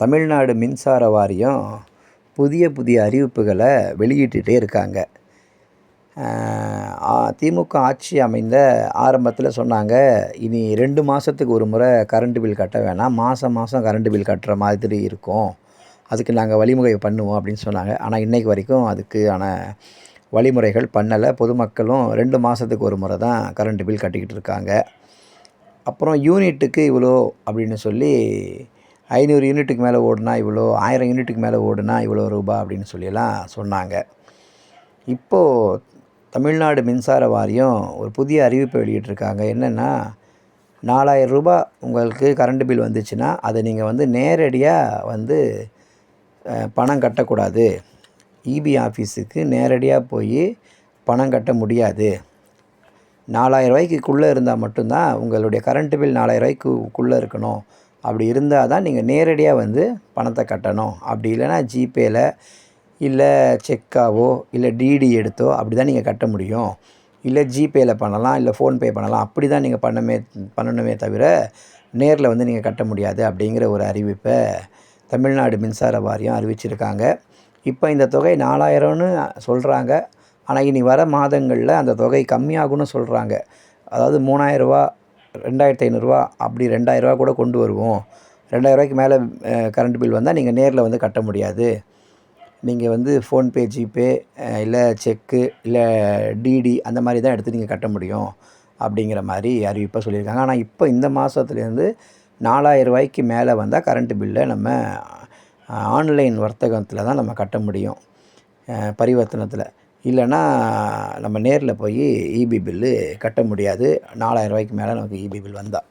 தமிழ்நாடு மின்சார வாரியம் புதிய புதிய அறிவிப்புகளை வெளியிட்டுகிட்டே இருக்காங்க. திமுக ஆட்சி அமைந்த ஆரம்பத்தில் சொன்னாங்க இனி ரெண்டு மாதத்துக்கு ஒரு முறை கரண்ட்டு பில் கட்ட வேணாம் மாதம் மாதம் கரண்ட்டு பில் கட்டுற மாதிரி இருக்கும். அதுக்கு நாங்கள் வழிமுறை பண்ணுவோம் அப்படின்னு சொன்னாங்க. ஆனால் இன்றைக்கு வரைக்கும் அதுக்கான வழிமுறைகள் பண்ணலை. பொதுமக்களும் ரெண்டு மாதத்துக்கு ஒரு முறை தான் கரண்ட்டு பில் கட்டிக்கிட்டு இருக்காங்க. அப்புறம் யூனிட்டுக்கு இவ்வளோ அப்படின்னு சொல்லி ஐநூறு யூனிட்டுக்கு மேலே ஓடுனா இவ்வளோ ஆயிரம் யூனிட்டுக்கு மேலே ஓடுனா இவ்வளோ ரூபா அப்படின்னு சொல்லியெல்லாம் சொன்னாங்க. இப்போது தமிழ்நாடு மின்சார வாரியம் ஒரு புதிய அறிவிப்பை வெளியிட்டிருக்காங்க. என்னென்னா நாலாயிரம் ரூபா உங்களுக்கு கரண்ட் பில் வந்துச்சுன்னா அதை நீங்கள் வந்து நேரடியாக வந்து பணம் கட்டக்கூடாது. இபி ஆஃபீஸுக்கு நேரடியாக போய் பணம் கட்ட முடியாது. நாலாயிரம் ரூபாய்க்குள்ளே இருந்தால் மட்டும்தான் உங்களுடைய கரண்ட்டு பில் நாலாயிரம் ரூபாய்க்குள்ளே இருக்கணும். அப்படி இருந்தால் தான் நீங்கள் நேரடியாக வந்து பணத்தை கட்டணும். அப்படி இல்லைன்னா ஜிபேயில் இல்லை செக்காவோ இல்லை டிடி எடுத்தோ அப்படி தான் நீங்கள் கட்ட முடியும். இல்லை ஜிபேயில் பண்ணலாம் இல்லை ஃபோன்பே பண்ணலாம். அப்படி தான் நீங்கள் பண்ணமே பண்ணணுமே தவிர நேரில் வந்து நீங்கள் கட்ட முடியாது அப்படிங்கிற ஒரு அறிவிப்பை தமிழ்நாடு மின்சார வாரியம் அறிவிச்சிருக்காங்க. இப்போ இந்த தொகை நாலாயிரம்னு சொல்கிறாங்க. ஆனால் இனி வர மாதங்களில் அந்த தொகை கம்மியாகும்னு சொல்கிறாங்க. அதாவது மூணாயிரரூவா ரெண்டாயிரத்தி ஐநூறுரூவா அப்படி ரெண்டாயிரரூவா கூட கொண்டு வருவோம். ரெண்டாயிரரூவாய்க்கு மேலே கரண்ட் பில் வந்தால் நீங்கள் நேரில் வந்து கட்ட முடியாது. நீங்கள் வந்து ஃபோன்பே ஜிபே இல்லை செக்கு இல்லை டிடி அந்த மாதிரி தான் எடுத்து நீங்கள் கட்ட முடியும் அப்படிங்கிற மாதிரி அறிவிப்பாக சொல்லியிருக்காங்க. ஆனால் இப்போ இந்த மாதத்துலேருந்து நாலாயிரரூவாய்க்கு மேலே வந்தால் கரண்ட்டு பில்லை நம்ம ஆன்லைன் வர்த்தகத்தில் தான் நம்ம கட்ட முடியும். பரிவர்த்தனத்தில். இல்லைன்னா நம்ம நேரில் போய் இபி பில்லு கட்ட முடியாது. நாலாயிரம் ரூபாய்க்கு மேலே நமக்கு இபி பில் வந்தால்